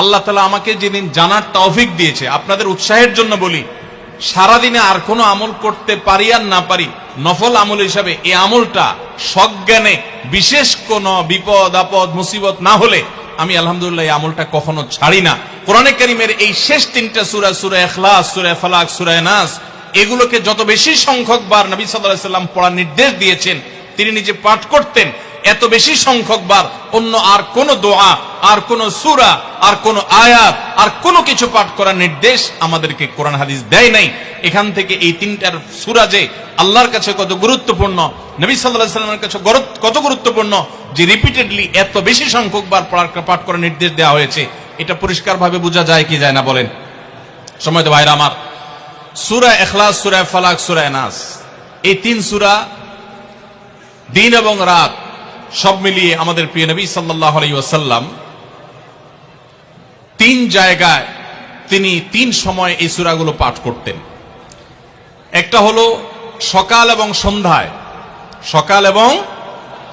আল্লাহ তালা আমাকে যেদিন জানার তৌফিক দিয়েছে, আপনাদের উৎসাহের জন্য বলি, সারাদিনে আর কোনো আমল করতে পারি আর না পারি, নফল আমল হিসাবে এই আমলটা সজ্ঞানে, বিশেষ কোন বিপদ, আপদ, মুসিবত না হলে আমি আলহামদুলিল্লাহ এই আমলটা কখনো ছাড়ি না। কোরআনে কারিমের এই শেষ তিনটা সুরা সুরা এখলাস সুরা ফালাক, সুরা নাস, এগুলোকে যত বেশি সংখ্যক বার নবী সাল্লাম পড়ার নির্দেশ দিয়েছেন, তিনি নিজে পাঠ করতেন, এত বেশি সংখ্যক বার অন্য আর কোন দোয়া, আর কোন সুরা আর কোন আয়াত আর কোনো কিছু পাঠ করার নির্দেশ আমাদেরকে কোরআন হাদিস দেয় নাই। এখান থেকে এই তিনটার সুরা যে আল্লাহর কাছে কত গুরুত্বপূর্ণ, নবী সাল্লাহ সাল্লামের কাছে কত গুরুত্বপূর্ণ, যে রিপিটেডলি এত বেশি সংখ্যক বার পাঠ করার নির্দেশ দেওয়া হয়েছে, এটা পরিষ্কারভাবে বোঝা যায় কি যায় না বলেন। সময় তো ভাইরা আমার। সুরা এখলাস সুরা ফালাক, সুরা নাস এই তিন সুরা দিন এবং রাত সব মিলিয়ে আমাদের প্রিয় নবী সাল্লাহ আলাইসাল্লাম তিন জায়গায় তিনি তিন সময় এই সুরাগুলো পাঠ করতেন। একটা হলো সকাল এবং সন্ধ্যায়। সকাল এবং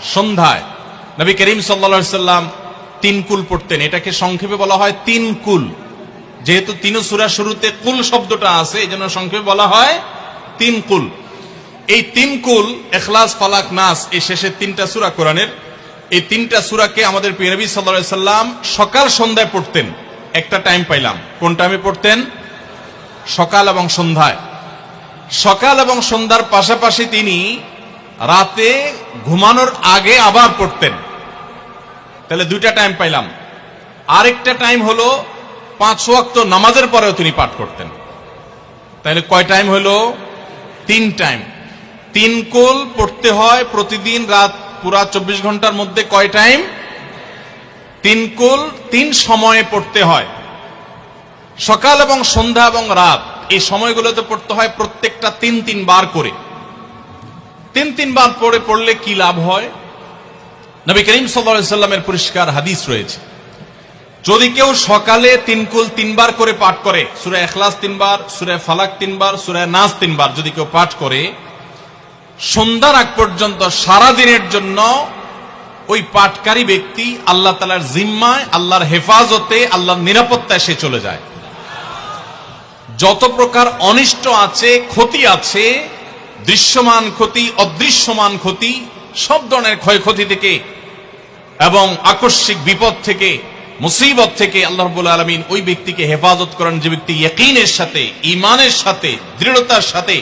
সন্ধ্যায়। নবী করিম সাল্লা সাল্লাম তিন কুল পড়তেন। এটাকে সংক্ষেপে বলা হয় তিন কুল। যেহেতু তিন সুরা শুরুতে কুল শব্দটা আছে, এই জন্য সংক্ষেপে বলা হয় তিন কুল। এই তিন কুল, এখলাস, ফালাক, নাস, এই শেষের তিনটা সুরা কোরআনের। এই তিনটা সুরাকে আমাদের পিনবী সাল্লা সাল্লাম সকাল সন্ধ্যায় পড়তেন। একটা টাইম পাইলাম। কোন টাইমে পড়তেন? সকাল এবং সন্ধ্যায়। সকাল এবং সন্ধ্যার পাশাপাশি তিনি রাতে ঘুমানোর আগে আবার পড়তেন। তাহলে দুইটা টাইম পাইলাম। আরেকটা টাইম হলো পাঁচ ওয়াক্ত নামাজের পরেও তিনি পাঠ করতেন। তাহলে কয় টাইম হলো? তিন টাইম তিন কোল পড়তে হয় প্রতিদিন রাত পুরা চব্বিশ ঘণ্টার মধ্যে কয় টাইম তিন কোল, তিন সময়ে পড়তে হয়। সকাল এবং সন্ধ্যা এবং রাত, এই সময়গুলোতে পড়তে হয় প্রত্যেকটা তিন তিন বার করে। তিন তিন বার পড়ে পড়লে কি লাভ হয়? নবী করিম সাল্লা সাল্লামের পরিষ্কার হাদিস রয়েছে। যদি কেউ সকালে তিন কুল তিনবার করে পাঠ করে, সুরে এখলাস তিনবার সুরে ফালাক তিনবার সুরে নাস তিনবার যদি কেউ পাঠ করে, সন্ধ্যার আগ পর্যন্ত সারা দিনের জন্য ওই পাটকারী ব্যক্তি আল্লাহ তালার জিম্মায়, আল্লাহর হেফাজতে, আল্লাহর নিরাপত্তায় সে চলে যায়। যত প্রকার অনিষ্ট আছে, ক্ষতি আছে, দৃশ্যমান ক্ষতি, অদৃশ্যমান ক্ষতি, সব ধরনের ক্ষয়ক্ষতি থেকে এবং আকস্মিক বিপদ থেকে, মুসিবত থেকে আল্লাহ রবুল আলমিন ওই ব্যক্তিকে হেফাজত করেন যে ব্যক্তি ইয়কিনের সাথে ইমানের সাথে, দৃঢ়তার সাথে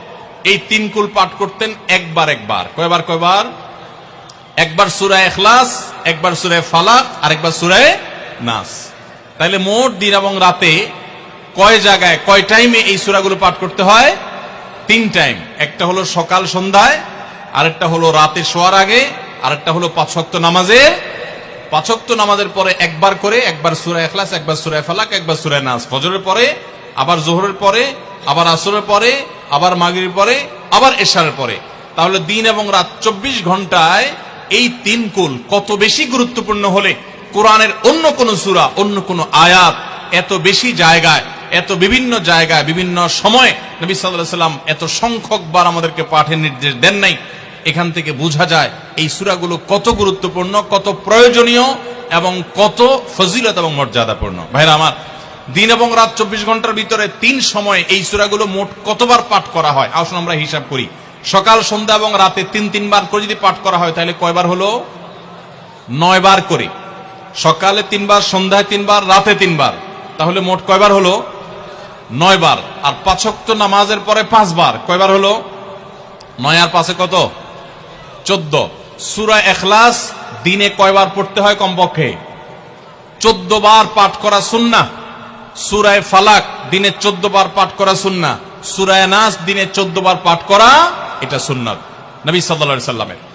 এই তিন কুল পাঠ করতেন একবার একবার। কয়বার কয়বার? একবার সুরায় এখলাস একবার সুরায় ফালাক আর একবার সুরায় নাস। তাইলে মোট দিন এবং রাতে কয় জায়গায়, কয় টাইমে এই সুরাগুলো পাঠ করতে হয়? তিন টাইম একটা হলো সকাল সন্ধ্যায়, আরেকটা হলো রাতে শোয়ার আগে, আরেকটা হলো পাঁচ ওয়াক্ত নামাজের। পাঁচক্ত নামাজের পরে একবার করে একবার সুরায় এখলাস একবার সুরায় ফালাক, একবার সুরায় নাস। ফজরের পরে, আবার জোহরের পরে, আবার আসরের পরে আবার মাগরির পরে, আবার এশারের পরে। তাহলে দিন এবং রাত চব্বিশ ঘন্টায় এই তিন কুল কত বেশি গুরুত্বপূর্ণ হলে কোরআনের অন্য কোন সুরা, অন্য কোন আয়াত এত বেশি জায়গায়, এত বিভিন্ন জায়গায়, বিভিন্ন সময় নবী সাল্লাহ সাল্লাম এত সংখ্যক বার আমাদেরকে পাঠের নির্দেশ দেন নাই। এখান থেকে বোঝা যায় এই সুরাগুলো কত গুরুত্বপূর্ণ, কত প্রয়োজনীয় এবং কত ফজিলত এবং মর্যাদাপূর্ণ। ভাইরা আমার দিন এবং রাত চব্বিশ ঘণ্টার ভিতরে তিন সময় এই সুরাগুলো মোট কতবার পাঠ করা হয়? আসুন আমরা হিসাব করি। সকাল, সন্ধ্যা এবং রাতে তিন, তিনবার করে যদি পাঠ করা হয়, তাহলে কয়বার হলো? নয় বার করে। সকালে তিনবার, সন্ধ্যায় তিনবার, রাতে তিনবার। তাহলে মোট কয়বার হলো? নয় বার আর পাঁচক্ত নামাজের পরে পাঁচবার। কয়বার হলো? নয় আর পাঁচে কত? চোদ্দ। সুরা এখলাস দিনে কয়বার পড়তে হয় কমপক্ষে? চোদ্দ বার পাঠ করা সুন্না সুরায় ফালাক দিনে চোদ্দ বার পাঠ করা সুন্না সুরায় নাস দিনে চোদ্দ বার পাঠ করা এটা সুন্নাত নবী সাল্লা সাল্লামের।